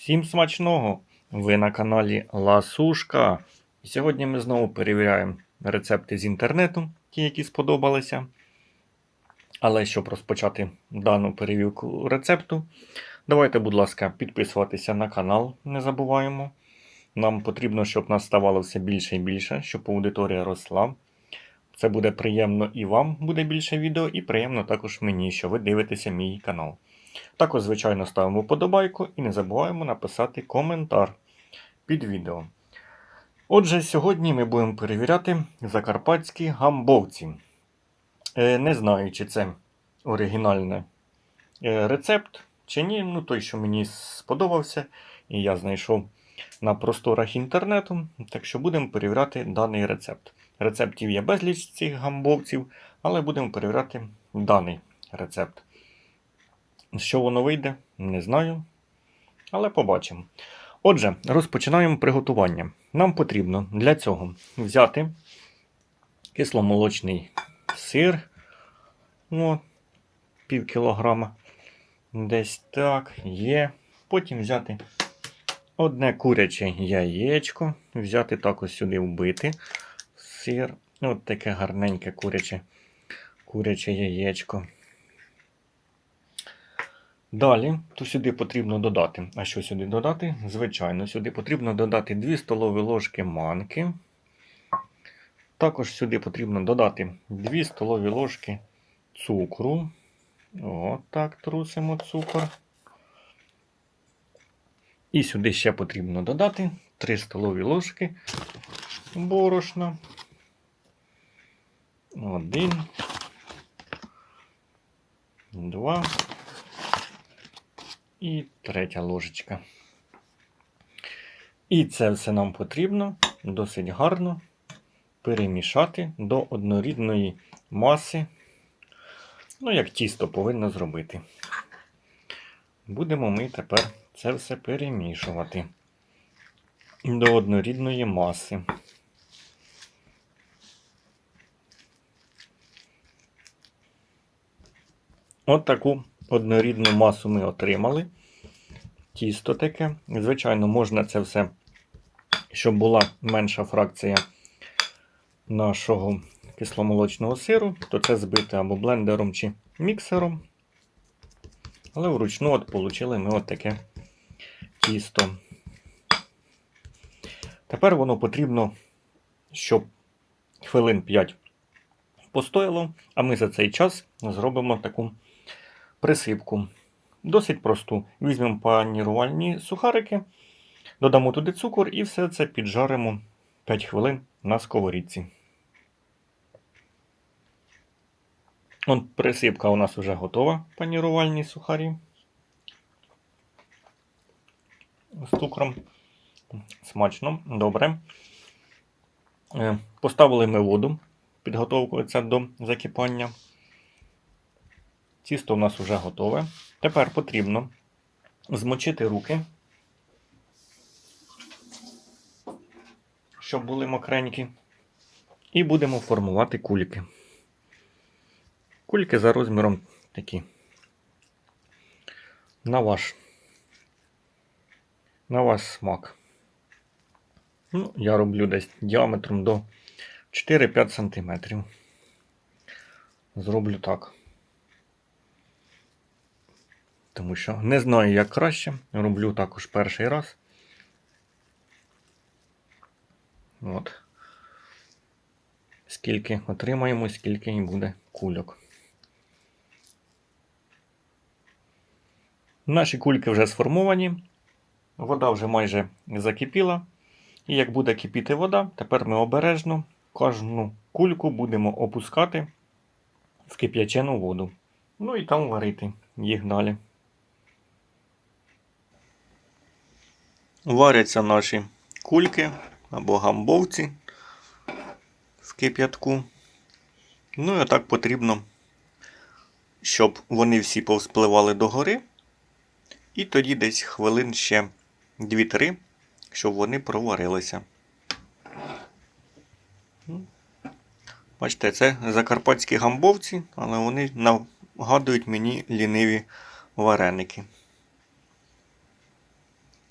Всім смачного! Ви на каналі Ласушка. І сьогодні ми знову перевіряємо рецепти з інтернету, ті, які сподобалися. Але щоб розпочати дану перевірку рецепту, давайте, будь ласка, підписуватися на канал, не забуваємо. Нам потрібно, щоб нас ставало все більше і більше, щоб аудиторія росла. Це буде приємно і вам буде більше відео, і приємно також мені, що ви дивитеся мій канал. Також, звичайно, ставимо вподобайку і не забуваємо написати коментар під відео. Отже, сьогодні ми будемо перевіряти закарпатські гамбовці. Е, Не знаю, чи це оригінальний е, рецепт чи ні. Ну, той, що мені сподобався, і я знайшов на просторах інтернету. Так що будемо перевіряти даний рецепт. Рецептів є безліч цих гамбовців, але будемо перевіряти даний рецепт. Що воно вийде, не знаю. Але побачимо. Отже, розпочинаємо приготування. Нам потрібно для цього взяти кисломолочний сир. Ну, пів кілограма. Десь так, є. Потім взяти одне куряче яєчко. Взяти також сюди вбити сир. От таке гарненьке куряче, куряче яєчко. Далі, то сюди потрібно додати. А що сюди додати? Звичайно, сюди потрібно додати 2 столові ложки манки. Також сюди потрібно додати 2 столові ложки цукру. От трусимо цукор. І сюди ще потрібно додати 3 столові ложки борошна. Один. Два. І третя ложечка. І це все нам потрібно досить гарно перемішати до однорідної маси. Ну, як тісто повинно зробити. Будемо ми тепер це все перемішувати до однорідної маси. От однорідну масу ми отримали. Тісто таке. Звичайно, можна це все, щоб була менша фракція нашого кисломолочного сиру, то це збити або блендером чи міксером. Але вручну от отримали ми от таке тісто. Тепер воно потрібно, щоб хвилин 5 постояло, а ми за цей час зробимо таку присипку. Досить просту. Візьмемо панірувальні сухарики, додамо туди цукор і все це піджаримо 5 хвилин на сковорідці. От присипка у нас вже готова, панірувальні сухарі. З цукром. Смачно, добре. Е, Поставили ми воду, підготовкою це до закипання. Тісто у нас вже готове. Тепер потрібно змочити руки, щоб були мокренькі. І будемо формувати кульки. Кульки за розміром такі. На ваш, на ваш смак. Ну, я роблю десь діаметром до 4-5 см. Зроблю так. Тому що не знаю, як краще. Роблю також перший раз. От. Скільки отримаємо, скільки і буде кульок. Наші кульки вже сформовані. Вода вже майже закипіла. І як буде кипіти вода, тепер ми обережно кожну кульку будемо опускати в кип'ячену воду. Ну і там варити їх далі. Варяться наші кульки або гамбовці в кип'ятку. Ну і так потрібно, щоб вони всі повспливали догори. І тоді десь хвилин ще 2-3, щоб вони проварилися. Бачите, це закарпатські гамбовці, але вони нагадують мені ліниві вареники.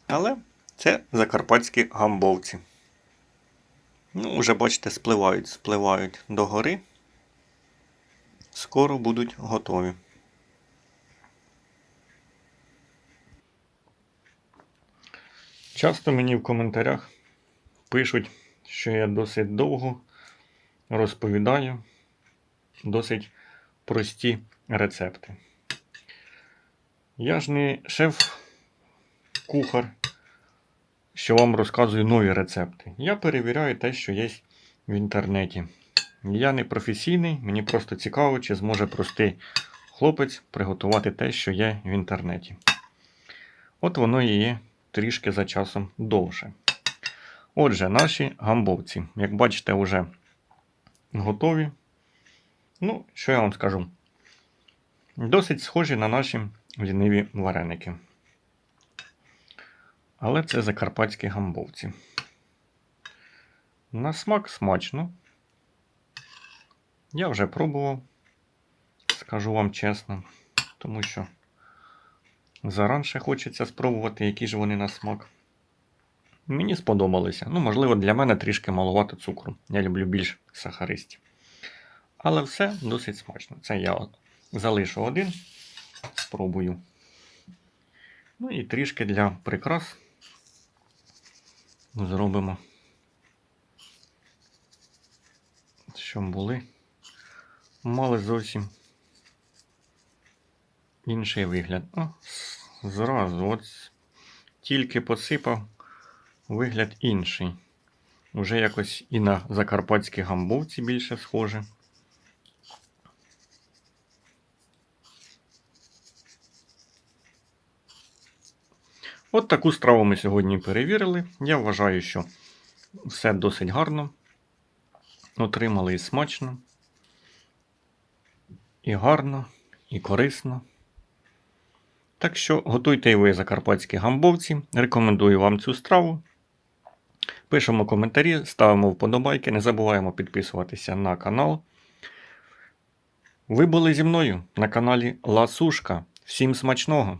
Але це закарпатські гамбовці. Ну, вже бачите, спливають, спливають до гори. Скоро будуть готові. Часто мені в коментарях пишуть, що я досить довго розповідаю досить прості рецепти. Я ж не шеф-кухар, що вам розказую нові рецепти. Я перевіряю те, що є в інтернеті. Я не професійний, мені просто цікаво, чи зможе простий хлопець приготувати те, що є в інтернеті. От воно і є трішки за часом довше. Отже, наші гамбовці, як бачите, вже готові. Ну, що я вам скажу? Досить схожі на наші ліниві вареники. Але це закарпатські гамбовці. На смак смачно. Я вже пробував, скажу вам чесно, тому що заранше хочеться спробувати, які ж вони на смак. Мені сподобалися. Ну, можливо, для мене трішки маловато цукру. Я люблю більш сахаристі. Але все досить смачно. Це я залишу один, спробую. Ну і трішки для прикрас зробимо, щоб були. Мали зовсім інший вигляд. О, зразу, от тільки посипав вигляд інший. Уже якось і на закарпатські гамбовці більше схоже. От таку страву ми сьогодні перевірили. Я вважаю, що все досить гарно. Отримали і смачно, і гарно, і корисно. Так що готуйте і ви закарпатські гамбовці. Рекомендую вам цю страву. Пишемо коментарі, ставимо вподобайки, не забуваємо підписуватися на канал. Ви були зі мною на каналі Ласушка. Всім смачного!